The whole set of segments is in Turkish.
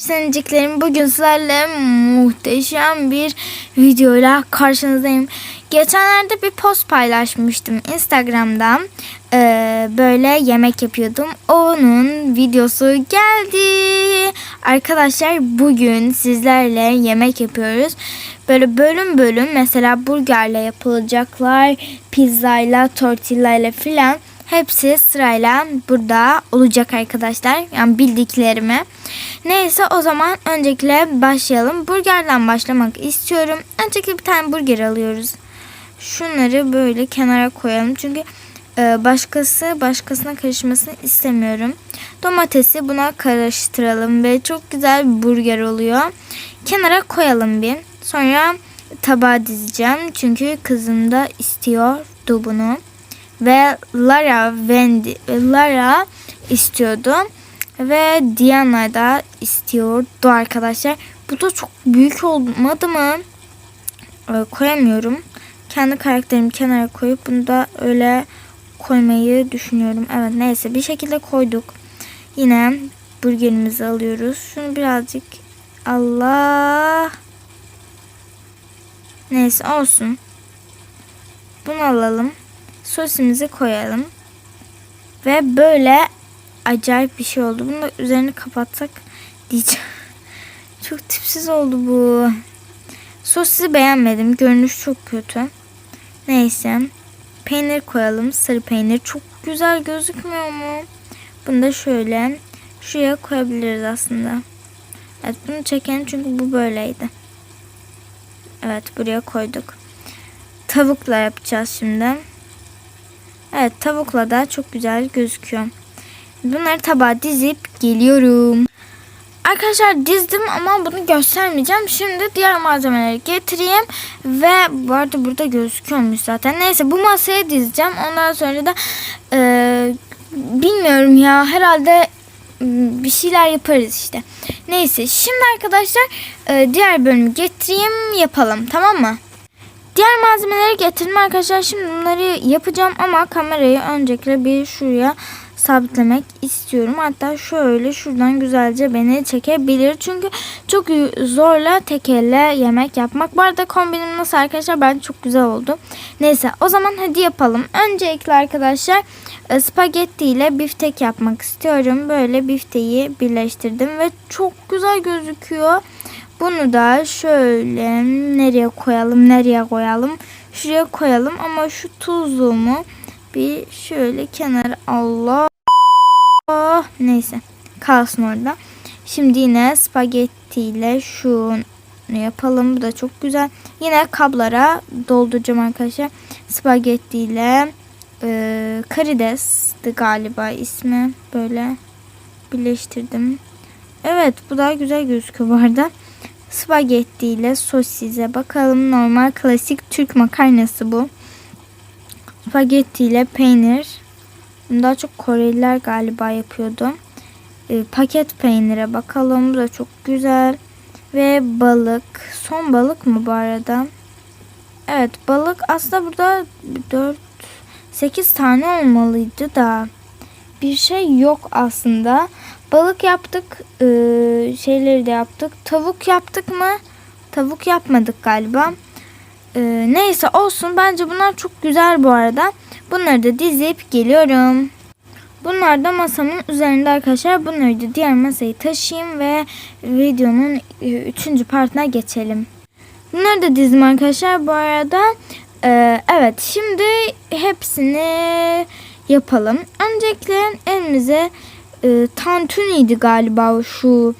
Seniciklerim bugün sizlerle muhteşem bir videoyla karşınızdayım. Geçenlerde bir post paylaşmıştım Instagram'da. Ee, böyle yemek yapıyordum. Onun videosu geldi. Arkadaşlar bugün sizlerle yemek yapıyoruz. Böyle bölüm bölüm mesela burgerle yapılacaklar, pizzayla, tortillayla filan. Hepsi sırayla burada olacak arkadaşlar. Yani bildiklerimi. Neyse o zaman öncelikle başlayalım. Burgerden başlamak istiyorum. Öncelikle bir tane burger alıyoruz. Şunları böyle kenara koyalım. Çünkü e, başkası başkasına karışmasını istemiyorum. Domatesi buna karıştıralım ve çok güzel bir burger oluyor. Kenara koyalım bir. Sonra tabağa dizeceğim. Çünkü kızım da istiyordu bunu ve Lara Wendy Lara istiyordu ve Diana da istiyordu arkadaşlar. Bu da çok büyük olmadı mı? Ee, koyamıyorum. Kendi karakterimi kenara koyup bunu da öyle koymayı düşünüyorum. Evet neyse bir şekilde koyduk. Yine burgerimizi alıyoruz. Şunu birazcık Allah Neyse olsun. Bunu alalım sosimizi koyalım. Ve böyle acayip bir şey oldu. Bunu da üzerini kapatsak diyeceğim. Çok tipsiz oldu bu. Sosu beğenmedim. Görünüş çok kötü. Neyse. Peynir koyalım. Sarı peynir. Çok güzel gözükmüyor mu? Bunu da şöyle şuraya koyabiliriz aslında. Evet bunu çekelim çünkü bu böyleydi. Evet buraya koyduk. Tavukla yapacağız şimdi. Evet tavukla da çok güzel gözüküyor. Bunları tabağa dizip geliyorum. Arkadaşlar dizdim ama bunu göstermeyeceğim. Şimdi diğer malzemeleri getireyim. Ve bu arada burada gözüküyormuş zaten. Neyse bu masaya dizeceğim. Ondan sonra da e, bilmiyorum ya herhalde bir şeyler yaparız işte. Neyse şimdi arkadaşlar e, diğer bölümü getireyim yapalım tamam mı? Diğer malzemeleri getirdim arkadaşlar. Şimdi bunları yapacağım ama kamerayı öncelikle bir şuraya sabitlemek istiyorum. Hatta şöyle şuradan güzelce beni çekebilir. Çünkü çok zorla tek elle yemek yapmak. Bu arada kombinim nasıl arkadaşlar? Bence çok güzel oldu. Neyse o zaman hadi yapalım. Öncelikle arkadaşlar e, spagetti ile biftek yapmak istiyorum. Böyle bifteyi birleştirdim ve çok güzel gözüküyor. Bunu da şöyle nereye koyalım nereye koyalım şuraya koyalım ama şu tuzluğumu bir şöyle kenara Allah neyse kalsın orada. Şimdi yine spagetti ile şunu yapalım. Bu da çok güzel. Yine kablara dolduracağım arkadaşlar. Spagetti ile e, karides'ti galiba ismi. Böyle birleştirdim. Evet bu daha güzel gözüküyor bu arada spagetti ile sosize bakalım. Normal klasik Türk makarnası bu. Spagetti ile peynir. Bunu daha çok Koreliler galiba yapıyordu. E, paket peynire bakalım. Bu da çok güzel. Ve balık. Son balık mı bu arada? Evet balık aslında burada 4 8 tane olmalıydı da bir şey yok aslında. Balık yaptık. E, şeyleri de yaptık. Tavuk yaptık mı? Tavuk yapmadık galiba. E, neyse olsun. Bence bunlar çok güzel bu arada. Bunları da dizip geliyorum. Bunlar da masamın üzerinde arkadaşlar. Bunları da diğer masayı taşıyayım ve videonun e, üçüncü partına geçelim. Bunları da dizdim arkadaşlar. Bu arada e, evet şimdi hepsini yapalım. Öncelikle elimize e, tantuniydi galiba şu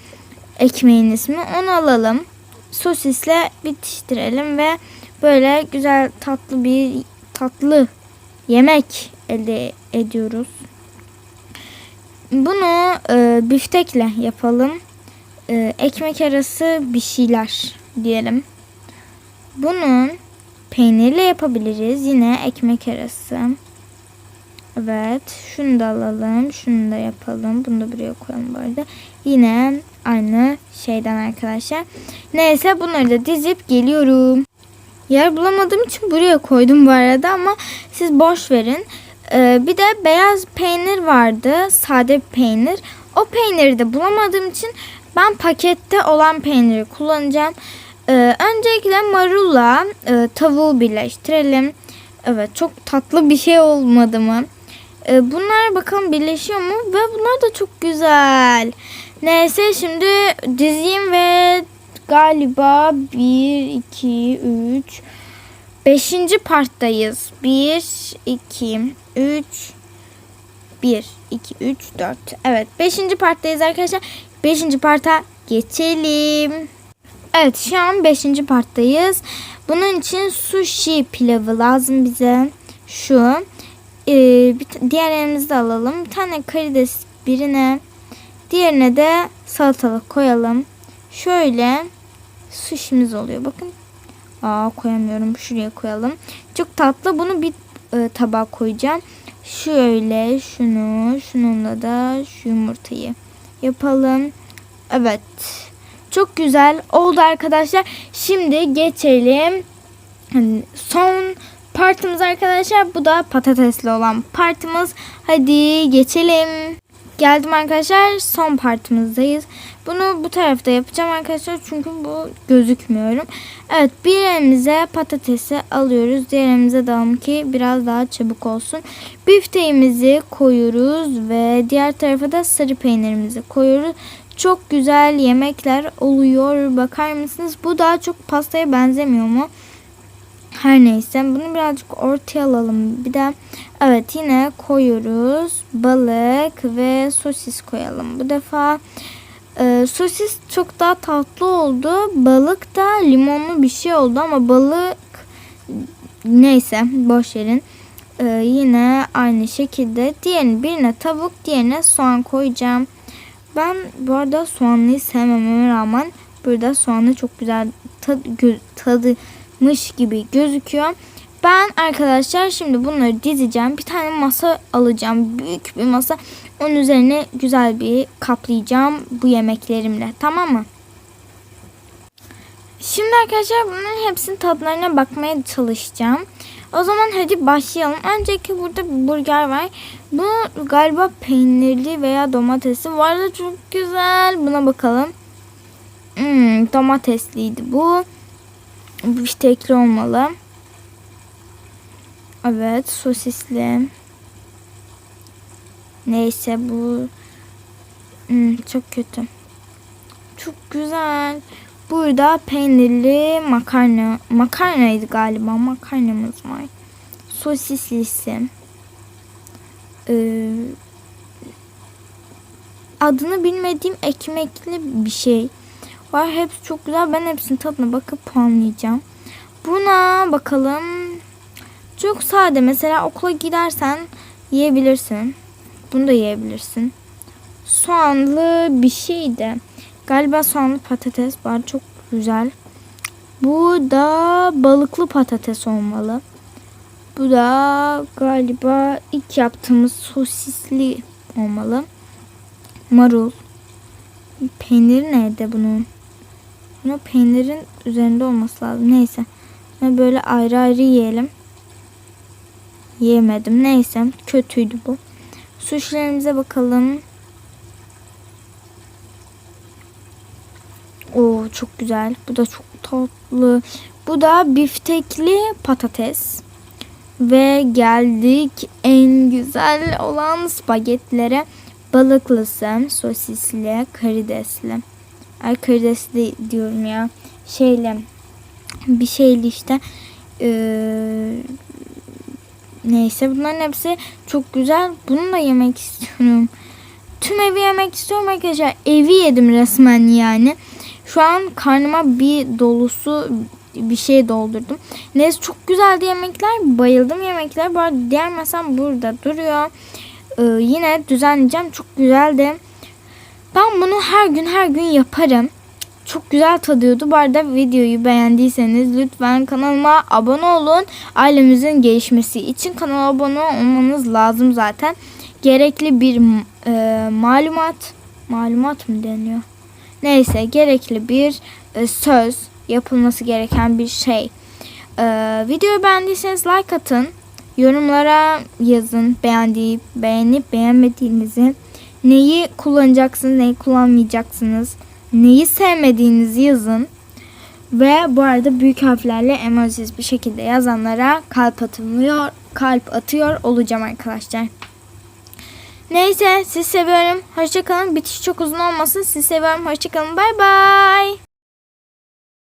ekmeğin ismi. Onu alalım. Sosisle bitiştirelim ve böyle güzel tatlı bir tatlı yemek elde ediyoruz. Bunu e, biftekle yapalım. E, ekmek arası bir şeyler diyelim. Bunun peynirle yapabiliriz. Yine ekmek arası. Evet. Şunu da alalım. Şunu da yapalım. Bunu da buraya koyalım bu arada. Yine aynı şeyden arkadaşlar. Neyse bunları da dizip geliyorum. Yer bulamadığım için buraya koydum bu arada ama siz boş verin. Ee, bir de beyaz peynir vardı. Sade peynir. O peyniri de bulamadığım için Ben pakette olan peyniri kullanacağım. Ee, öncelikle marulla e, tavuğu birleştirelim. Evet çok tatlı bir şey olmadı mı? Ee, bunlar bakalım birleşiyor mu? Ve bunlar da çok güzel. Neyse şimdi dizeyim ve galiba 1, 2, 3, 5. parttayız. 1, 2, 3, 1, 2, 3, 4. Evet 5. parttayız arkadaşlar. 5. parta geçelim. Evet şu an 5. parttayız. Bunun için sushi pilavı lazım bize. Şu. Ee, bir diğer elimizi de alalım. Bir tane karides birine. Diğerine de salatalık koyalım. Şöyle sushi'miz oluyor. Bakın. Aa koyamıyorum. Şuraya koyalım. Çok tatlı. Bunu bir e, tabağa koyacağım. Şöyle şunu, şununla da şu yumurtayı yapalım. Evet. Çok güzel oldu arkadaşlar. Şimdi geçelim. Son partimiz arkadaşlar. Bu da patatesli olan partimiz. Hadi geçelim. Geldim arkadaşlar. Son partimizdayız. Bunu bu tarafta yapacağım arkadaşlar. Çünkü bu gözükmüyorum. Evet bir elimize patatesi alıyoruz. Diğer elimize de alalım ki biraz daha çabuk olsun. Bifteğimizi koyuyoruz ve diğer tarafa da sarı peynirimizi koyuyoruz. Çok güzel yemekler oluyor. Bakar mısınız? Bu daha çok pastaya benzemiyor mu? Her neyse bunu birazcık ortaya alalım. Bir de evet yine koyuyoruz. Balık ve sosis koyalım. Bu defa e, sosis çok daha tatlı oldu. Balık da limonlu bir şey oldu ama balık neyse boş verin. E, yine aynı şekilde diğerini birine tavuk diğerine soğan koyacağım. Ben bu arada soğanlıyı sevmememe rağmen burada soğanı çok güzel tadı, gö- tadımış gibi gözüküyor. Ben arkadaşlar şimdi bunları dizeceğim. Bir tane masa alacağım. Büyük bir masa. Onun üzerine güzel bir kaplayacağım bu yemeklerimle. Tamam mı? Şimdi arkadaşlar bunların hepsinin tadlarına bakmaya çalışacağım. O zaman hadi başlayalım. Önceki burada bir burger var. Bu galiba peynirli veya domatesli. Bu arada çok güzel. Buna bakalım. Hmm, domatesliydi bu. Biftekli olmalı. Evet sosisli. Neyse bu Hmm, çok kötü. Çok güzel. Burada peynirli makarna. Makarnaydı galiba. Makarnamız var. Sosislisi. Ee, adını bilmediğim ekmekli bir şey var. Hepsi çok güzel. Ben hepsinin tadına bakıp puanlayacağım. Buna bakalım. Çok sade. Mesela okula gidersen yiyebilirsin. Bunu da yiyebilirsin. Soğanlı bir şeydi. Galiba soğanlı patates var. Çok güzel. Bu da balıklı patates olmalı. Bu da galiba ilk yaptığımız sosisli olmalı. Marul. Peyniri nerede bunun? Bunu peynirin üzerinde olması lazım. Neyse. Bunu böyle ayrı ayrı yiyelim. Yemedim. Neyse. Kötüydü bu. Suşilerimize bakalım. Oo çok güzel. Bu da çok tatlı. Bu da biftekli patates. Ve geldik en güzel olan spagettilere. Balıklısı, sosisli, karidesli. Ay karidesli diyorum ya. Şeyle bir şeyli işte. Ee, neyse bunların hepsi çok güzel. Bunu da yemek istiyorum. Tüm evi yemek istiyorum arkadaşlar. Evi yedim resmen yani. Şu an karnıma bir dolusu bir şey doldurdum. Neyse çok güzeldi yemekler. Bayıldım yemekler. Bu arada diğer masam burada duruyor. Ee, yine düzenleyeceğim. Çok güzeldi. Ben bunu her gün her gün yaparım. Çok güzel tadıyordu. Bu arada videoyu beğendiyseniz lütfen kanalıma abone olun. Ailemizin gelişmesi için kanala abone olmanız lazım zaten. Gerekli bir e, malumat malumat mı deniyor? Neyse gerekli bir e, söz yapılması gereken bir şey. E, videoyu beğendiyseniz like atın. Yorumlara yazın beğendiği, beğenip beğenmediğinizi. Neyi kullanacaksınız, neyi kullanmayacaksınız. neyi sevmediğinizi yazın. Ve bu arada büyük harflerle emojisiz bir şekilde yazanlara kalp atılıyor, kalp atıyor olacağım arkadaşlar. Neyse siz seviyorum. Hoşçakalın. Bitiş çok uzun olmasın. Siz seviyorum. Hoşçakalın. Bay bay.